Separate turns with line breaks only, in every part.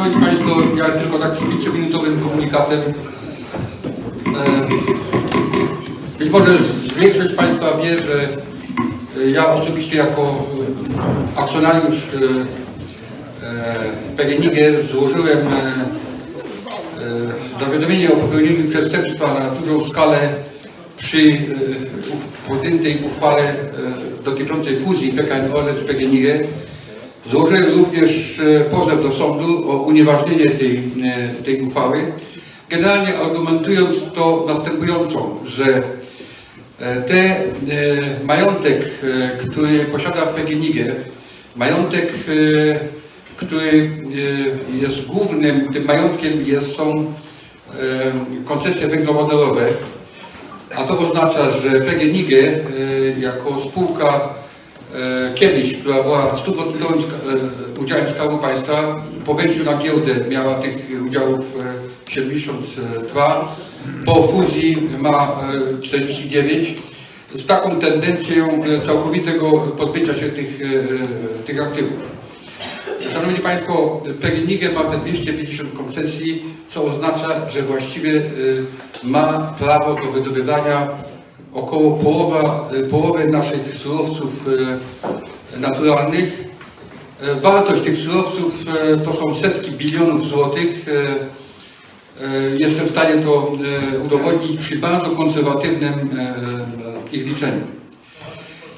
Szanowni Państwo, ja tylko tak z 5-minutowym komunikatem. E, Być może większość Państwa wie, że e, ja osobiście jako akcjonariusz e, PGNiG złożyłem zawiadomienie o popełnieniu przestępstwa na dużą skalę przy podjętej uchwale dotyczącej fuzji PKN ORLEN z PGNiG. Złożyłem również e, pozew do sądu o unieważnienie tej, e, tej uchwały. Generalnie argumentując to następująco, że e, te e, majątek, który posiada PGNiG, majątek, który jest głównym tym majątkiem jest, są koncesje węglowodorowe, a to oznacza, że PGNiG jako spółka kiedyś, która była 100% e, udziałem Skarbu Państwa, po wejściu na giełdę miała tych udziałów e, 72, po fuzji ma e, 49, z taką tendencją e, całkowitego pozbycia się tych, e, tych aktywów. Szanowni Państwo, PGNiG ma te 250 koncesji, co oznacza, że właściwie ma prawo do wydobywania około połowa, y, połowy naszych surowców y, naturalnych. Y, Wartość tych surowców y, to są setki bilionów złotych. Y, Jestem w stanie to udowodnić przy bardzo konserwatywnym ich liczeniu.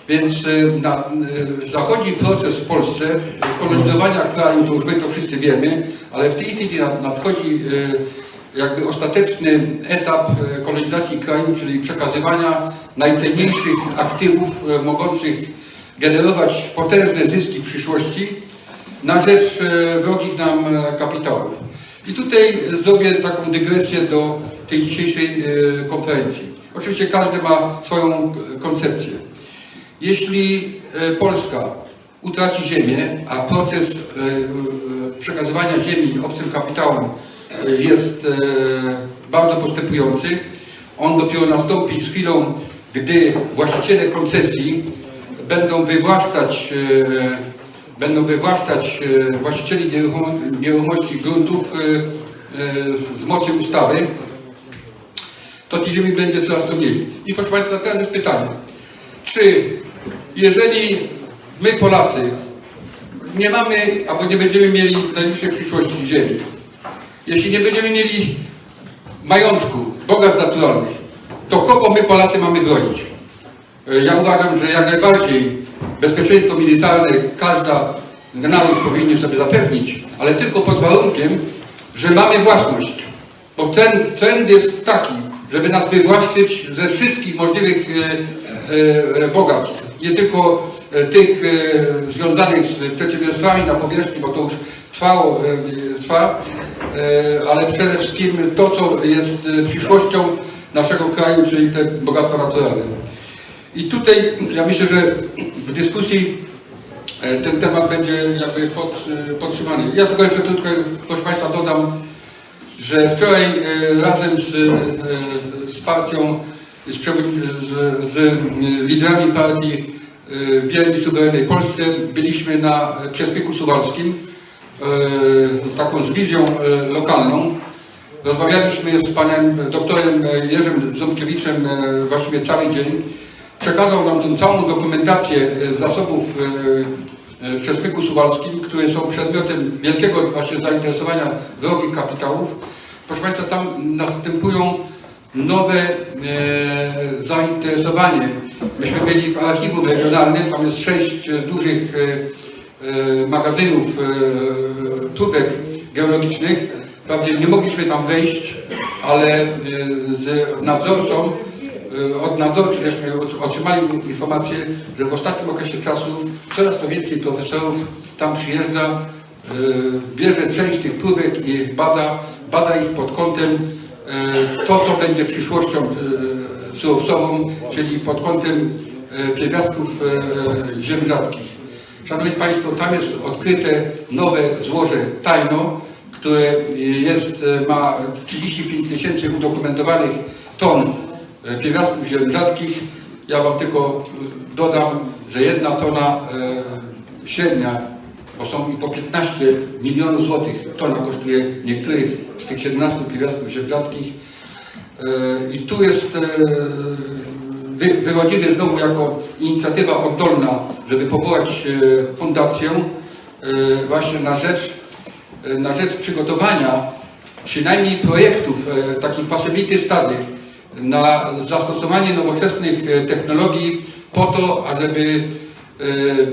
Więc na, zachodzi proces w Polsce kolonizowania kraju, to już my to wszyscy wiemy, ale w tej chwili nad- nadchodzi jakby ostateczny etap y, kolonizacji kraju, czyli przekazywania najcenniejszych aktywów y, mogących generować potężne zyski w przyszłości na rzecz y, wrogich nam kapitałów. I tutaj zrobię taką dygresję do tej dzisiejszej konferencji. Oczywiście każdy ma swoją koncepcję. Jeśli e, Polska utraci ziemię, a proces e, e, przekazywania ziemi obcym kapitałom e, jest e, bardzo postępujący, on dopiero nastąpi z chwilą, gdy właściciele koncesji będą wywłaszczać, e, będą wywłaszczać e, właścicieli nieruchomo- nieruchomości gruntów z mocy ustawy, to tej ziemi będzie coraz to mniej. I proszę Państwa, teraz jest pytanie. Czy jeżeli my Polacy nie mamy albo nie będziemy mieli w najbliższej przyszłości ziemi, jeśli nie będziemy mieli majątku, bogactw naturalnych, to kogo my Polacy mamy bronić? E, Ja uważam, że jak najbardziej bezpieczeństwo militarne każda naród powinien sobie zapewnić, ale tylko pod warunkiem, że mamy własność. Bo ten trend jest taki, żeby nas wywłaszczyć ze wszystkich możliwych e, e, bogactw. Nie tylko tych związanych z przedsiębiorstwami na powierzchni, bo to już trwało, trwa, e, ale przede wszystkim to, co jest e, przyszłością naszego kraju, czyli te bogactwa naturalne. I tutaj ja myślę, że w dyskusji e, ten temat będzie jakby pod, podtrzymany. Ja tylko jeszcze tylko, proszę Państwa, dodam, że wczoraj razem z, z partią, z, z, z liderami partii e, Wierni Suwerennej Polsce byliśmy na Przespieku Suwalskim taką z wizją e, lokalną. Rozmawialiśmy z panem doktorem Jerzym Ząbkiewiczem e, właściwie cały dzień. Przekazał nam tę całą dokumentację e, z zasobów e, e, Przespyku Suwalskim, które są przedmiotem wielkiego właśnie zainteresowania wrogich kapitałów. Proszę Państwa, tam następują nowe e, zainteresowanie. Myśmy byli w archiwum regionalnym, tam jest sześć e, dużych e, e, magazynów e, próbek geologicznych. Wprawdzie nie mogliśmy tam wejść, ale e, z nadzorcą, od nadzorcy żeśmy otrzymali informację, że w ostatnim okresie czasu coraz to więcej profesorów tam przyjeżdża, bierze część tych próbek i bada, bada ich pod kątem to, co będzie przyszłością surowcową, czyli pod kątem pierwiastków ziem rzadkich. Szanowni Państwo, tam jest odkryte nowe złoże tajno, które jest, e, ma 35 tysięcy udokumentowanych ton e, pierwiastków ziem rzadkich. Ja Wam tylko e, dodam, że jedna tona średnia bo są i po 15 milionów złotych tona kosztuje niektórych z tych 17 piwastów się rzadkich. I tu jest, wy, wychodzimy znowu jako inicjatywa oddolna, żeby powołać e, fundację e, właśnie na rzecz, e, na rzecz przygotowania przynajmniej projektów takich facility study na zastosowanie nowoczesnych technologii po to, ażeby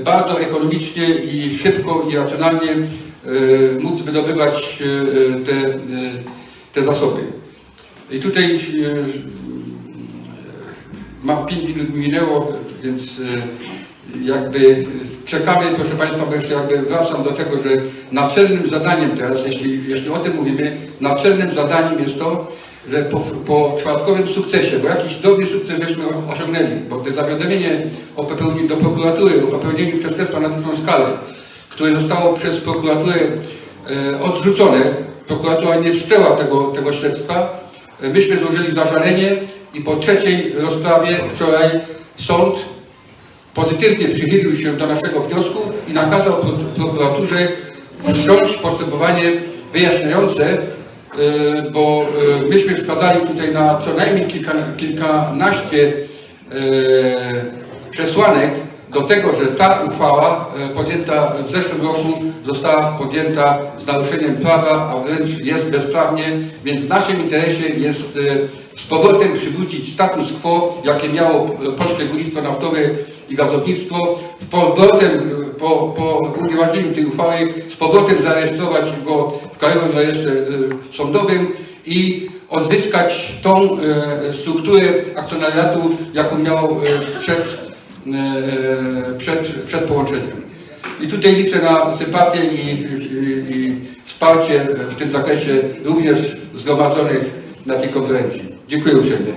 bardzo ekonomicznie i szybko i racjonalnie móc wydobywać te, te zasoby. I tutaj mam 5 minut minęło, więc e, jakby czekamy, proszę Państwa, bo jeszcze jakby wracam do tego, że naczelnym zadaniem teraz, jeśli, jeśli o tym mówimy, naczelnym zadaniem jest to, że po, po czwartkowym sukcesie, bo jakiś dobry sukces żeśmy osiągnęli, bo to zawiadomienie o popełnieniu, do prokuratury o popełnieniu przestępstwa na dużą skalę, które zostało przez prokuraturę e, odrzucone, prokuratura nie wszczęła tego, tego śledztwa, myśmy złożyli zażalenie i po trzeciej rozprawie wczoraj sąd pozytywnie przychylił się do naszego wniosku i nakazał pro- prokuraturze wszcząć postępowanie wyjaśniające, e, bo e, myśmy wskazali tutaj na co najmniej kilka, kilkanaście e, przesłanek do tego, że ta uchwała e, podjęta w zeszłym roku została podjęta z naruszeniem prawa, a wręcz jest bezprawnie, więc w naszym interesie jest e, z powrotem przywrócić status quo, jakie miało e, Polskie Górnictwo Naftowe i Gazownictwo, z powrotem po, po unieważnieniu tej uchwały, z powrotem zarejestrować go w Krajowym Rejestrze Sądowym i odzyskać tą strukturę akcjonariatu, jaką miało e, przed przed, przed połączeniem. I tutaj liczę na sympatię i, i, i wsparcie w tym zakresie również zgromadzonych na tej konferencji. Dziękuję uprzejmie.